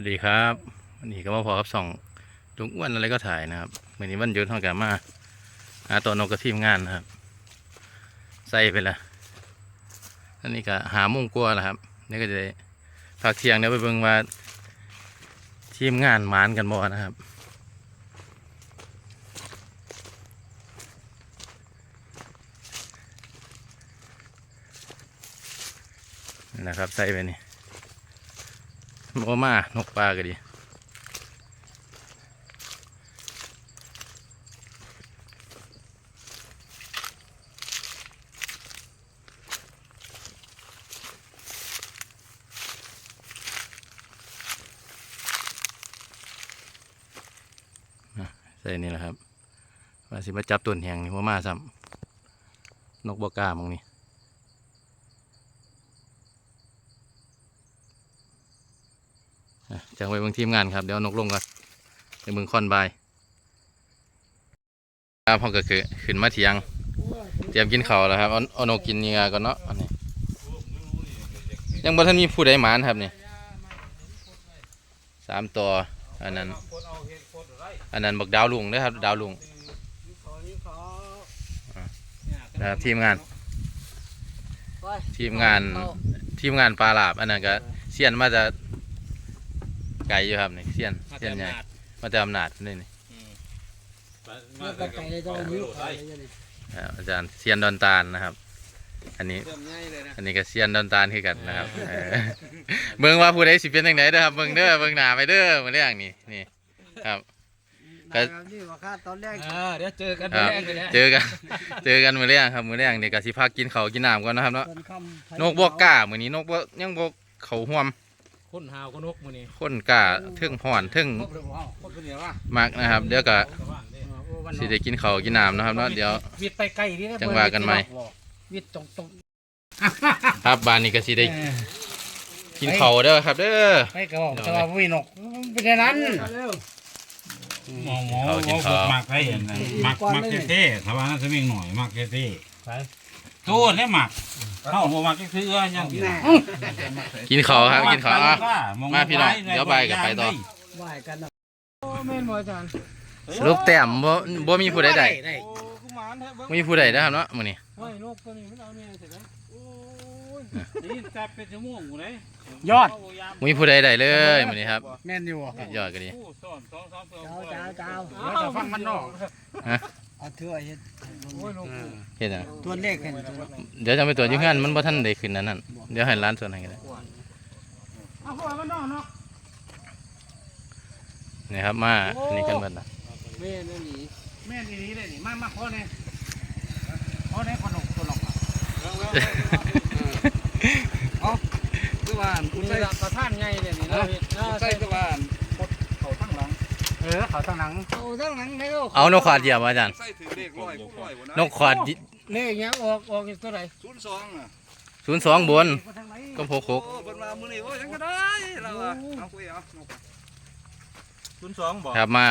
วัสดีครับวันนี้ก็มาพอครับส่องลุงอ้วนอะไรก็ถ่ายนะครับวันนี้วันหยุดทางการมาหาตัวนกกระทีมงานนะครับ ใส่ไปละอันนี้ก็หามุ่งกลัวแหล้วครับ นี่ก็จะได้พักเที่ยงเดี๋ยวไปเบิ่งว่าทีมงานหมานกันบ่นะครับนี่นะครับใส่ไปนี่ โมมานกปลาก็ดีใส่นี่แหละครับว่าสิมาจับต้นแหงนี่โมมาซ้ำนกบกามองนี่ อะ จังไปเบิ่งทีมงานครับ เดี๋ยวนกลงก่อนไปเบิ่งคอนบายครับพ่อก็คือขึ้นมาเถียง เตรียมกินข้าวแล้วครับเอาเอานกกินนี่ก่อนเนาะอันนี้ยังบ่ทันมีผู้ใดหมานครับนี่สามตัวอันนั้น อันนั้นบักดาวลุงนะครับ ดาวลุงนะครับทีมงาน ทีมงานทีมงานปลาหลาบ อันนั้นก็เสียนมาจะ ไกลอยู่ครับนี่เสียนเสียนใหญ่มาจะอำนาจนี่นี่เมื่อไก่เลยจะนิ้วไก่เลยนี่ครับอาจารย์เสียนดอนตาลนะครับ อันนี้เริ่มง่ายเลยนะอันนี้ก็เสียนดอนตาลคือกันนะครับเออเบิ่งว่าผู้ใดสิเป็นจังไดเด้อครับเบิ่งเด้อเบิ่งหน้าไปเด้อมื้อแรงนี่นี่ครับก็นี่ว่าค่าตอนแรกอ่าเดี๋ยวเจอกันครับแรกเลยนะเจอกันเจอกันมื้อแรงครับมื้อแรงนี่ก็สิพักกินข้าวกินน้ำก่อนนะครับเนาะตอนค่ำนกบ่กล้ามื้อนี้นกบ่ยังบ่เข้าห่วม คนหาวคนนกมือนี่คนกล้าเทึงฮ้อนเทึงนกหรือเปล่าคนเป็นเหนียวอะมักนะครับ เดี๋ยวก็ชาวบ้านเด้สิได้กินข้าวกินน้ำนะครับเนาะเดี๋ยว วิดไปไกลนี่นะจังว่ากันใหม่ วิดตรงตรงครับบ้านนี้ก็สิได้กินข้าวเด้อครับ เด้อ ไปกระบอกจะว่าวินกเป็นอย่างนั้น หมอหมอเขากินหมข้าวอมักให้เห็นนะมักมักเท่ๆถ้าว่านั้นจะมีหน่อยมักเท่ๆตัวนี่มัก เข้าหัวมักคือเอื้อยังกินกินข้าวครับกินข้าวอะมงมาพี่น้องเดี๋ยวบ่ายก็ไปต่อ ไหวกันนะโอ้แม่นบ่อาจารย์สรุปแต้มบ่บ่มีผู้ใดได้ได้โอ้กูหมานแท้เบิ่งบ่มีผู้ใดนะครับเนาะมื้อนี้โอ้ยนกตัวนี้มันเอาเนี่ยเสร็จแล้วโอ้ยนี่จับเป็นชั่วโมงกูเลยยอด บ่มีผู้ใดได้เลยมื้อนี้ครับแม่นอยู่สุดยอดก็ดีโอ้ซ้อนสองสามตัวเจ้าเจ้าเจ้าเดี๋ยวจะฟังมันนอก เอาเถื่อเฮ็ดโอ้ยนกเฮ็ดหยังตัวเลขกันตัวเดี๋ยวจะไปตรวจอยู่เฮือนมันบ่ทันได้ขึ้นนั่นนั่นเดี๋ยวให้ร้านส่วนให้ก็ได้เอาหัวมันนอกเนาะนี่ครับมาอันนี้กันเบิดนะแม่นั่นนี่แม่นอีนี้เลยนี่มามาขอเนี่ยขอเนี่ยขนมตัวหลอกคือว่าคุณใส่กระท่านไงเนี่ยนี่เราเห็นใส่คือว่าเขาทั้งหลังเออเขาตั้งหนังเอาทั้งหลังให้ลูกเอานกขวาดเหยียบอาจารย์ใส่ถือเลขร้อยกูร้อยบ่นะนกขวาดเลขเนี้ยออกออกอยู่ตัวไหนศูนย์สองอะ02บนทางไหนก็โอ้66เพิ่นว่ามื้อนี้โอ้ยังก็ได้เราอะเอาคุยเอาศูนย์สองบ่ครับมา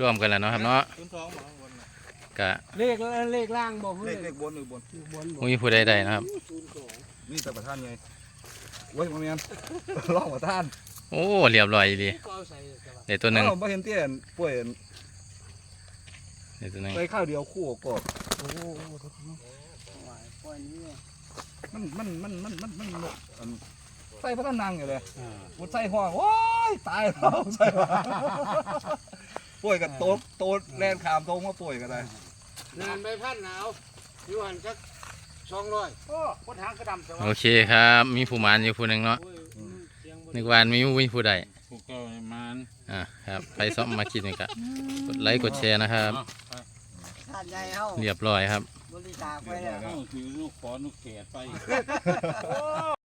ร่วมกันแล้วเนาะครับเนาะศูนย์สองบ่บนก็เลขเลขล่างบอกเลเพื่อขเลขบนหรือบน บนบ่มีผู้ใดได้นะครับ นี่แต่ประธานไงโอ้ยบ่แม่นรองประธาน โอ้เรียบร้อยดีก็เอาใส่ตลอดได้ตัวหนึงเอ้าบ่เห็นเตี้ยนป่วยได้ตัวหนึงใส่ข้าวเดียวคู่กบโอ้โหไหวปล่อยนี่มันมันมันมันมันมันนกอันใส่พระท่านนางอยู่เลยมันใส่ห้องโอ้ยตายแล้วใส่ว่าป่วยกับโต๊ดโต๊ดแลนขามโต๊งมาป่วยกันได้นานไปพันหนาวอยู่หันสักสองร้อยโอ้คนหางกระดำแต่ว่าโอเคครับ มีผู้หมานอยู่ผู้หนึงเนาะโอ้ยเสียงบ่ นึกว่ามีมีผู้ใดผูกเก่ามันอ่าครับไปซ้อมมาคิดนี่ก็กดไลค์กดแชร์นะครับทานใหญ่เฮาเรียบร้อยครับ บริจาคไปแล้วถือลูกขอลูกแกดไป